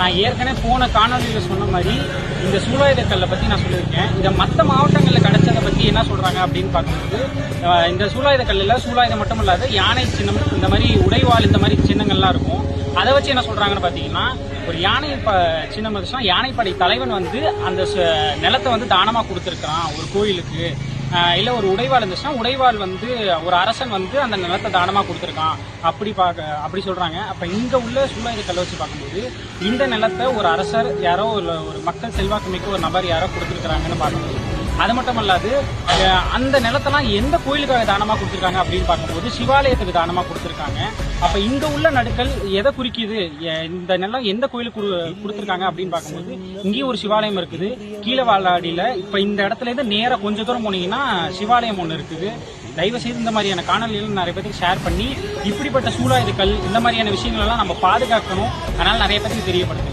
நான் ஏற்கனவே போன காணொலியில் சொன்ன மாதிரி இந்த சூலாயுத கல்லை பற்றி நான் சொல்லியிருக்கேன். இதை மற்ற மாவட்டங்களில் கிடைச்சதை பற்றி என்ன சொல்கிறாங்க அப்படின்னு பார்க்கும்போது இந்த சூலாயுத கல்லில் சூலாயுதம் மட்டும் இல்லாத யானை சின்னம் இந்த மாதிரி உடைவாள் இந்த மாதிரி சின்னங்கள்லாம் இருக்கும். அதை வச்சு என்ன சொல்கிறாங்கன்னு பார்த்தீங்கன்னா ஒரு யானை ப சின்னம் இருந்துச்சுன்னா யானைப்படை தலைவன் வந்து அந்த ச- நிலத்தை வந்து தானமாக கொடுத்துருக்கான் ஒரு கோயிலுக்கு. இல்ல ஒரு உடைவாள் இருந்துச்சுன்னா உடைவாள் வந்து ஒரு அரசன் வந்து அந்த நிலத்தை தானமா கொடுத்துருக்கான். அப்படி பார்க்க அப்படி சொல்றாங்க. அப்ப இங்க உள்ள சூழ்நிலை கல்ல வச்சு பார்க்கும்போது இந்த நிலத்தை ஒரு அரசர் யாரோ ஒரு ஒரு மக்கள் செல்வாக்கு மிக்க ஒரு நபர் யாரோ கொடுத்துருக்காங்கன்னு பார்க்கும்போது அது மட்டும் அல்லாது அந்த நிலத்தெல்லாம் எந்த கோயிலுக்காக தானமா கொடுத்துருக்காங்க அப்படின்னு பார்க்கும்போது சிவாலயத்துக்கு தானமா கொடுத்துருக்காங்க. அப்ப இங்க உள்ள நடுக்கல் எதை குறிக்குது? இந்த நிலம் எந்த கோயிலுக்கு கொடுத்துருக்காங்க அப்படின்னு பார்க்கும்போது இங்கேயும் ஒரு சிவாலயம் இருக்குது. கீழே வாழாடியில இப்ப இந்த இடத்துல இருந்து நேர கொஞ்ச தூரம் போனீங்கன்னா சிவாலயம் ஒன்று இருக்குது. தயவு செய்து இந்த மாதிரியான காணொலிகள் நிறைய பேருக்கு ஷேர் பண்ணி இப்படிப்பட்ட சூழாயுதுக்கள் இந்த மாதிரியான விஷயங்கள் எல்லாம் நம்ம பாதுகாக்கணும். அதனால நிறைய பேருக்கு தெரியப்படுது